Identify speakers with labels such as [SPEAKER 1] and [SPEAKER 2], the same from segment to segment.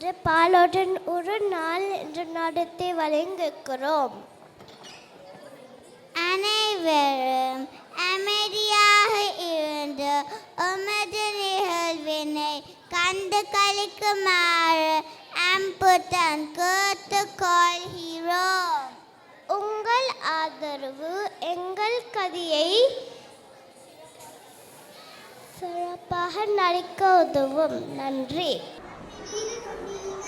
[SPEAKER 1] இன்று பாலுடன் ஒரு நாள் என்று நடத்தி வழங்குகிறோம் அனைவரும் அமைதியாக இருந்து உமது நிகழ்வினை கண்டு கழிக்குமாறு அம்புடன் கேட்டுக்கொள்கிறோம் உங்கள் ஆதரவு எங்கள் கதையை சிறப்பாக நடிக்க உதவும். நன்றி.
[SPEAKER 2] cheated on me.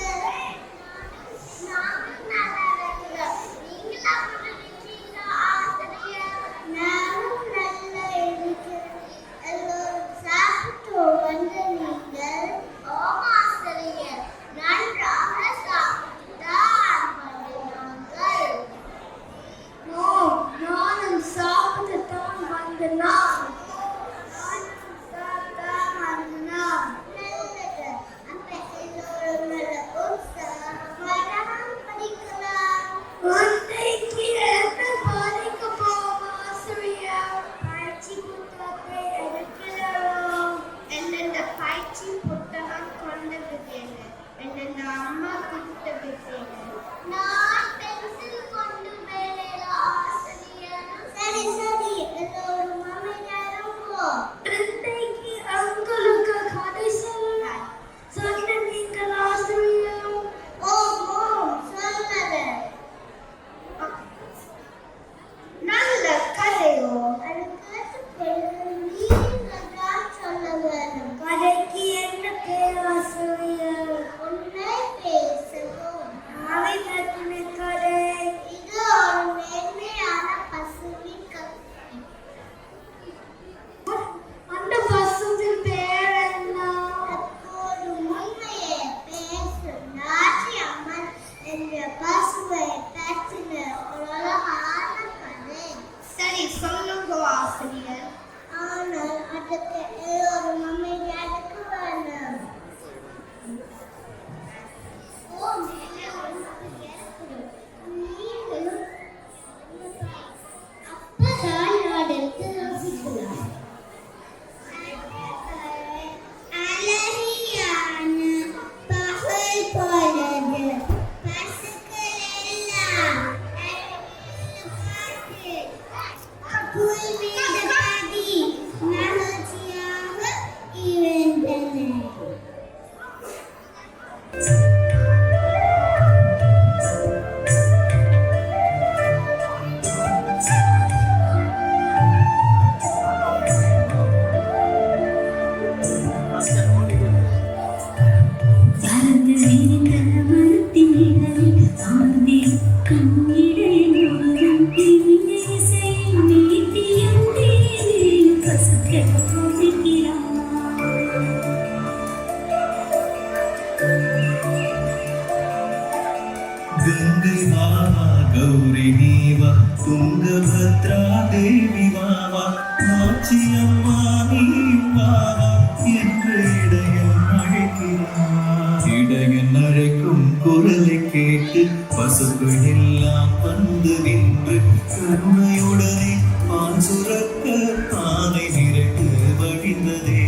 [SPEAKER 2] பசுக்கள் எல்லாம்
[SPEAKER 3] வந்து நின்று கருணையுடனே பால் சுரக்க பானை நிரட்டு வழிந்ததே.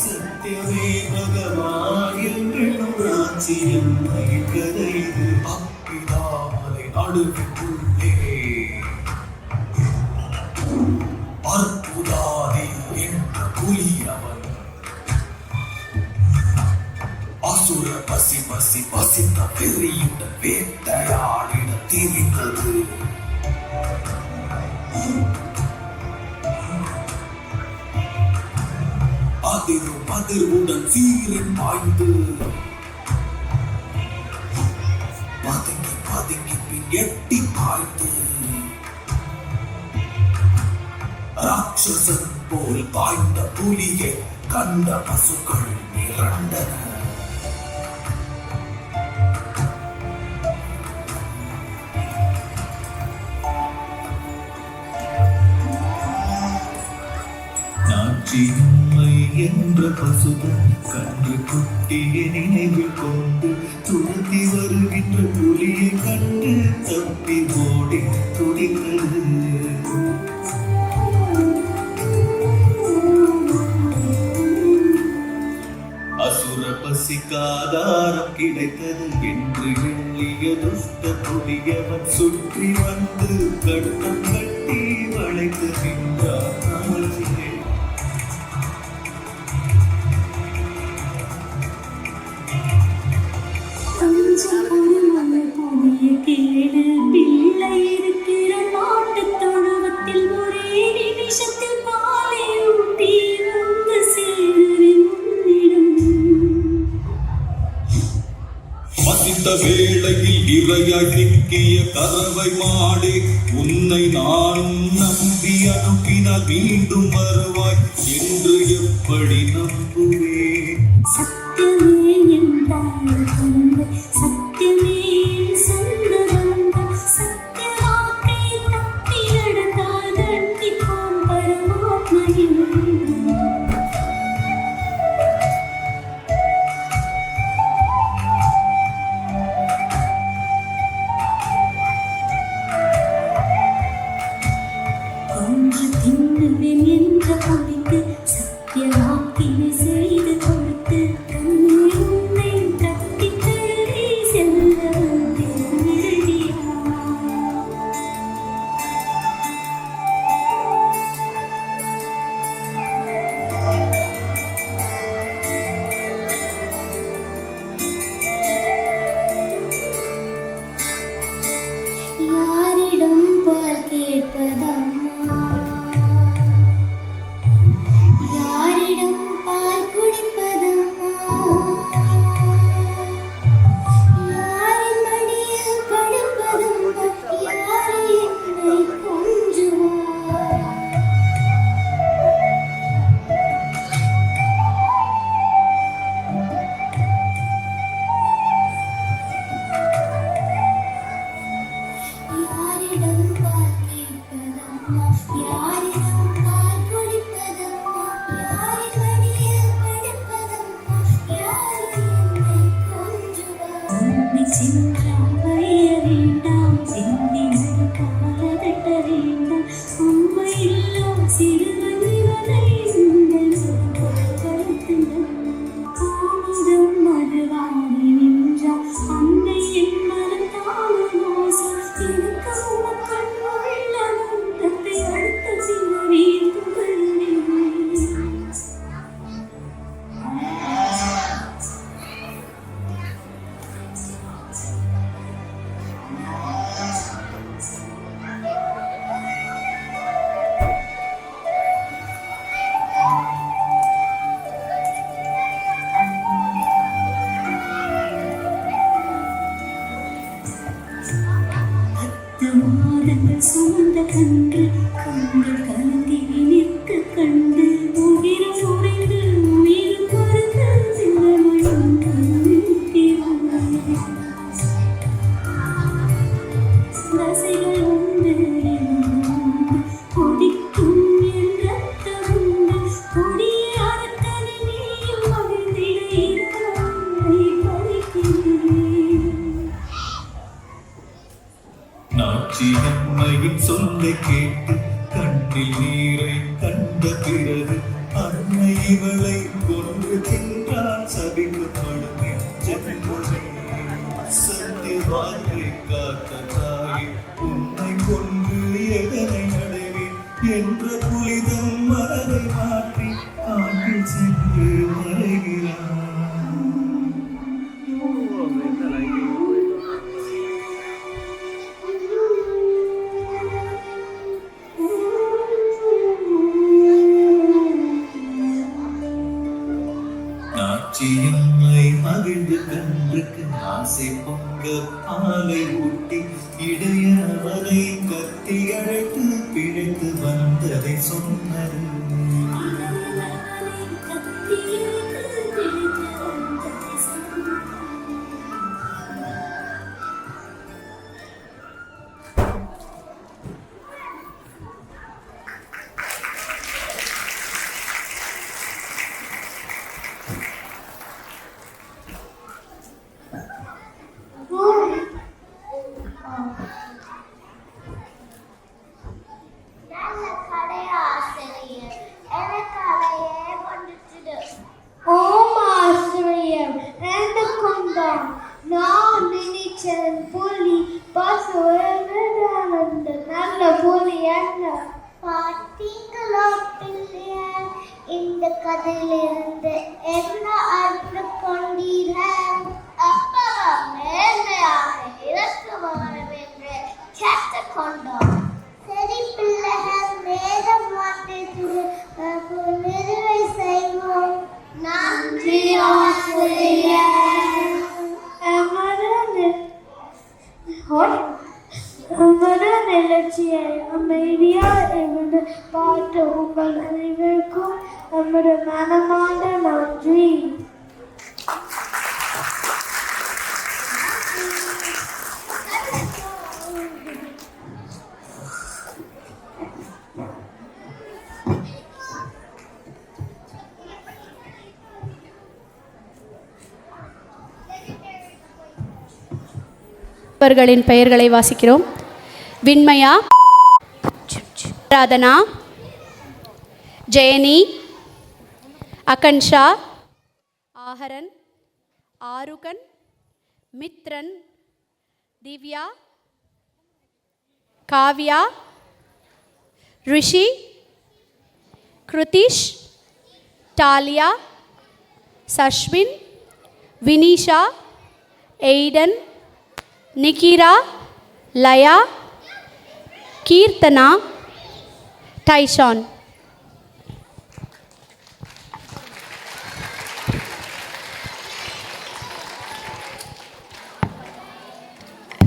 [SPEAKER 3] சத்தியமே பகவான் என்று நாச்சியம்மை கதை அப்பிதாமலை நடுவிற்குள்ளே அசுர பசி பசி பசித்த பெரியிட வேட்டையாடிட திரிந்தது அதிரு பதிர்வுடன் சீரின் பாய்ந்து. பதுங்கி பதுங்கி பின் எட்டி பாய்ந்து. ராட்சசன் போல் பாய்ந்த புலியை கண்ட பசுக்கள் மிரண்டன. என்று பசுத கன்று குட்டிய நினைவில் கொண்டு துரத்தி வருகின்ற புலியை கண்டு தப்பி ஓடி துடிக்கிறது அசுர பசிக்காதாரம் கிடைத்தது என்று எண்ணிய துஷ்ட புலியவன் சுற்றி வந்து கட்டம் கட்டி வளைத்து மசித்த வேளையில் இறையாய் சிக்கிய கறவை மாடே உன்னை நான் நம்பி அனுப்பினால் மீண்டும் வருவாய் என்று எப்படி நம்புவேன்
[SPEAKER 4] யாரிடம் காத்திருப்பதம்மா யாரிடம்
[SPEAKER 3] keep believing. ஆசை பொங்க
[SPEAKER 5] ஆலை பாட்டு உங்கள் அனைவருக்கும் நம்முடைய மனமார்ந்த நன்றி.
[SPEAKER 6] இவர்களின் பெயர்களை வாசிக்கிறோம். விண்மையா ராதனா ஜெயனி அகன்ஷா ஆஹரன் ஆருகன் மித்ரன் திவ்யா காவ்யா ரிஷி கிருதிஷ் டாலியா சஷ்வின் வினிஷா எய்டன் நிகிரா லயா கீர்த்தனா டைஷான்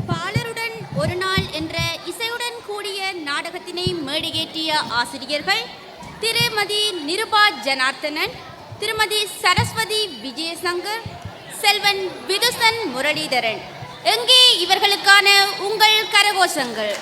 [SPEAKER 7] பாலருடன் ஒரு நாள் என்ற இசையுடன் கூடிய நாடகத்தினை மேடையேற்றிய ஆசிரியர்கள் திருமதி நிருபா ஜனார்த்தனன் திருமதி சரஸ்வதி விஜயசங்கர் செல்வன் விதுசன் முரளிதரன். எங்கே இவர்களுக்கான உங்கள் கரகோஷங்கள்?